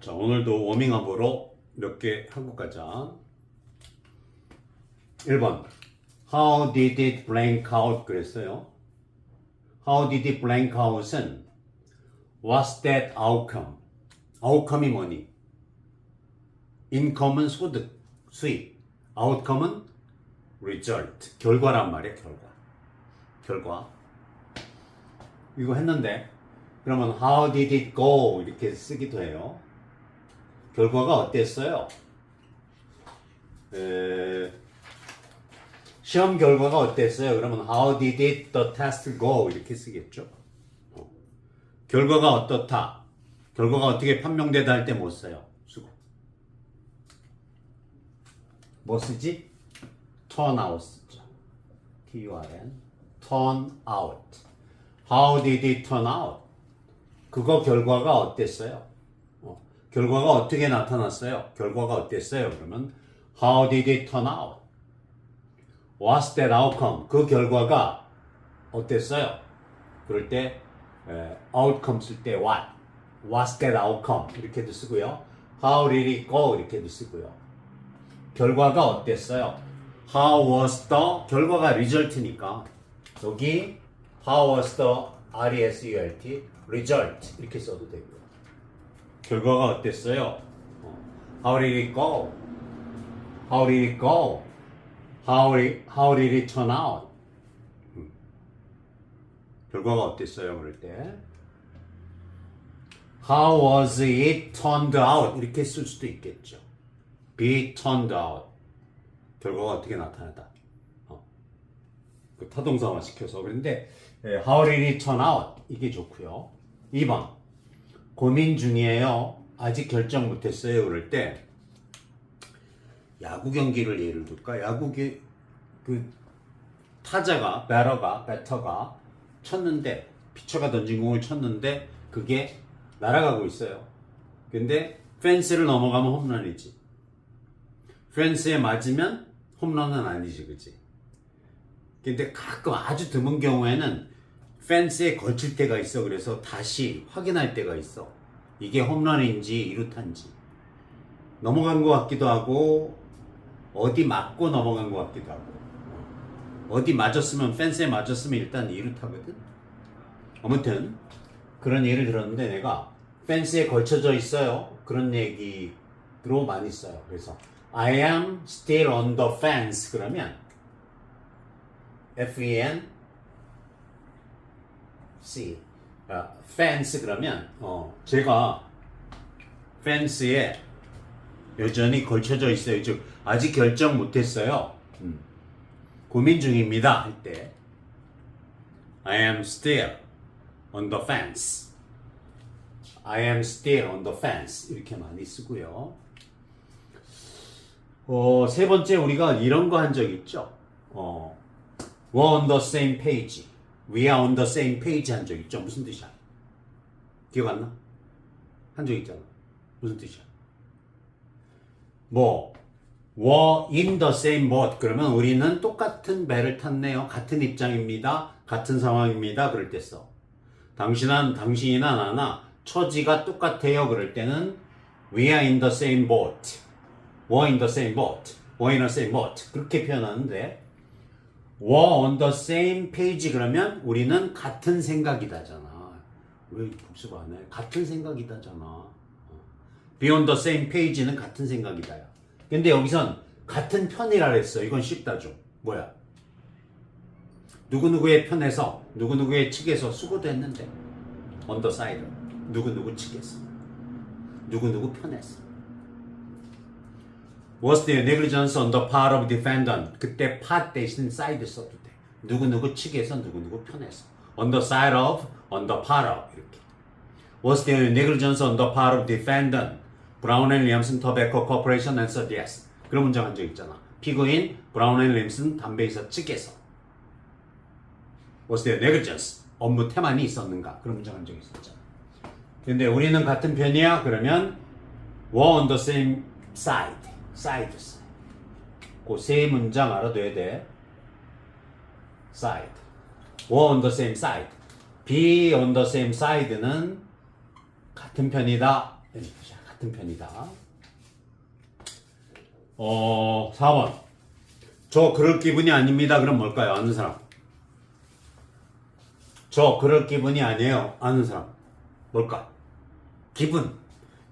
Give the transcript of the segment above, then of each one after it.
자, 오늘도 워밍업으로 몇개 하고 가자. 1번. How did it blank out? 그랬어요. How did it blank out은 What's that outcome? outcome이 뭐니? income은 소득, 수입. outcome은 result, 결과란 말이야, 결과. 결과. 이거 했는데, 그러면 how did it go? 이렇게 쓰기도 해요. 결과가 어땠어요? 에, 시험 결과가 어땠어요? 그러면 how did it the test go? 이렇게 쓰겠죠. 어. 결과가 어떻다? 결과가 어떻게 판명되다 할 때 못 써요. 수고. 뭐 쓰지? turn out 쓰죠. T-U-R-N. turn out. How did it turn out? 그거 결과가 어땠어요? 어, 결과가 어떻게 나타났어요? 결과가 어땠어요? 그러면 How did it turn out? What's that outcome? 그 결과가 어땠어요? 그럴 때 에, outcome 쓸 때 what? What's that outcome? 이렇게도 쓰고요. How did it go? 이렇게도 쓰고요. 결과가 어땠어요? How was the? 결과가 result니까 여기 How was the result? result 이렇게 써도 되고요. 결과가 어땠어요? 어, How did it go? How did it go? How did, how did it turn out? 음. 결과가 어땠어요? 그럴 때 How was it turned out? 이렇게 쓸 수도 있겠죠. Be turned out. 결과가 어떻게 나타나다. 어. 그 타동사화 시켜서 그런데 예, How did it turn out? 이게 좋고요. 2번 고민 중이에요. 아직 결정 못했어요. 그럴 때 야구 경기를 예를 들까? 야구기 그 타자가 배러가 배터가 쳤는데 피처가 던진 공을 쳤는데 그게 날아가고 있어요. 근데 펜스를 넘어가면 홈런이지. 펜스에 맞으면 홈런은 아니지, 그지? 근데 가끔 아주 드문 경우에는 펜스에 걸칠 때가 있어. 그래서 다시 확인할 때가 있어. 이게 홈런인지 이루탄지. 넘어간 것 같기도 하고 어디 맞고 넘어간 것 같기도 하고 어디 맞았으면 펜스에 맞았으면 일단 이루타거든. 아무튼 그런 예를 들었는데 내가 펜스에 걸쳐져 있어요. 그런 얘기로 많이 써요. 그래서 I am still on the fence 그러면 E C 아, fence 그러면 어 제가 펜스에 여전히 걸쳐져 있어요. 즉 아직 결정 못했어요. 음. 고민 중입니다 할 때 I am still on the fence. I am still on the fence 이렇게 많이 쓰고요. 어, 세 번째 우리가 이런 거 한 적 있죠. 어, we're on the same page. We are on the same page 한 적 있죠. 무슨 뜻이야? 기억 안 나? 한 적 있잖아. 무슨 뜻이야? 뭐 were in the same boat 그러면 우리는 똑같은 배를 탔네요. 같은 입장입니다. 같은 상황입니다. 그럴 때 써. 당신은 당신이나 나나 처지가 똑같아요. 그럴 때는 we are in the same boat. were in the same boat. were in the same boat. 그렇게 표현하는데 were on the same page 그러면 우리는 같은 생각이다잖아. 왜 복습 안 해? 같은 생각이다잖아. be on the same page는 같은 생각이다요. 근데 여기선 같은 편이라 그랬어. 이건 쉽다 좀. 뭐야? 누구누구의 편에서 누구누구의 측에서 수고도 했는데 on the side 누구누구 측에서 누구누구 편에서 was there negligence on the part of defendant 그때 part 대신 side 써도 돼 누구누구 측에서 누구누구 편에서 on the side of on the part of 이렇게 was there negligence on the part of defendant 브라운 앤 리엄슨 터베커 코퍼레이션 answered yes 그런 문장 한 적 있잖아 피고인 브라운 앤 리엄슨 담배회사 측에서 was there negligence 업무 태만이 있었는가 그런 문장 한 적 있었잖아 근데 우리는 같은 편이야 그러면 were on the same side side 그세 문장 알아둬야 돼 side were on the same side be on the same side는 같은 편이다 같은 편이다. 어, 4번. 저 그럴 기분이 아닙니다. 그럼 뭘까요? 아는 사람. 저 그럴 기분이 아니에요. 아는 사람. 뭘까? 기분.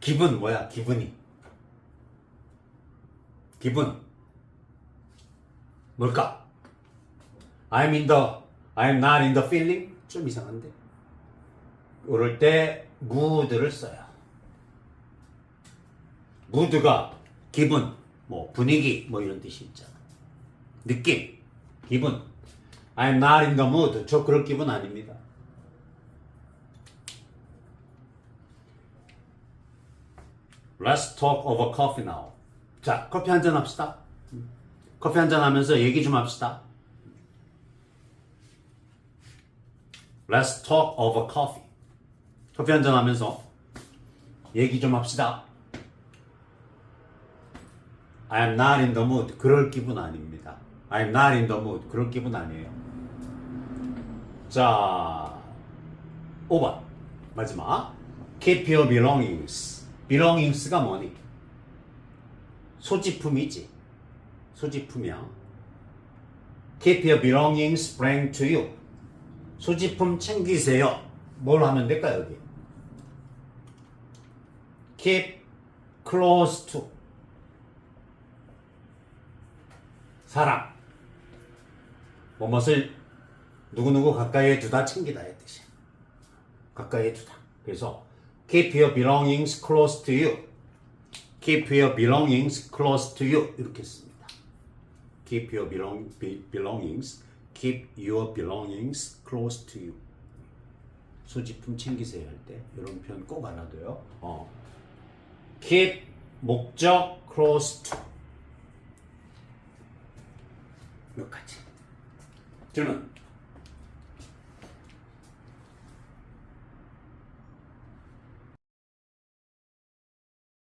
기분 뭐야? 기분이. 기분. 뭘까? I'm in the, I'm not in the feeling? 좀 이상한데. 이럴 때 mood를 써요. mood가 기분, 뭐 분위기, 뭐 이런 뜻이 있잖아. 느낌, 기분. I'm not in the mood. 저 그럴 기분 아닙니다. Let's talk over coffee now. 자, 커피 한 잔 합시다. 커피 한 잔 하면서 얘기 좀 합시다. Let's talk over coffee. 커피 한 잔 하면서 얘기 좀 합시다. I'm not in the mood. 그럴 기분 아닙니다. I'm not in the mood. 그럴 기분 아니에요. 자, 5번. 마지막. Keep your belongings. belongings가 뭐니? 소지품이지. 소지품이야. Keep your belongings bring to you. 소지품 챙기세요. 뭘 하면 될까요, 여기? Keep close to. 사람. 뭐뭇을 누구누구 가까이에 두다 챙기다의 뜻이야. 가까이에 두다. 그래서 keep your belongings close to you. Keep your belongings close to you 이렇게 씁니다. keep your belong, be- belongings keep your belongings close to you. 소지품 챙기세요 할 때 이런 표현 꼭 알아둬요. 어. keep 목적 close to 몇 가지. 질문.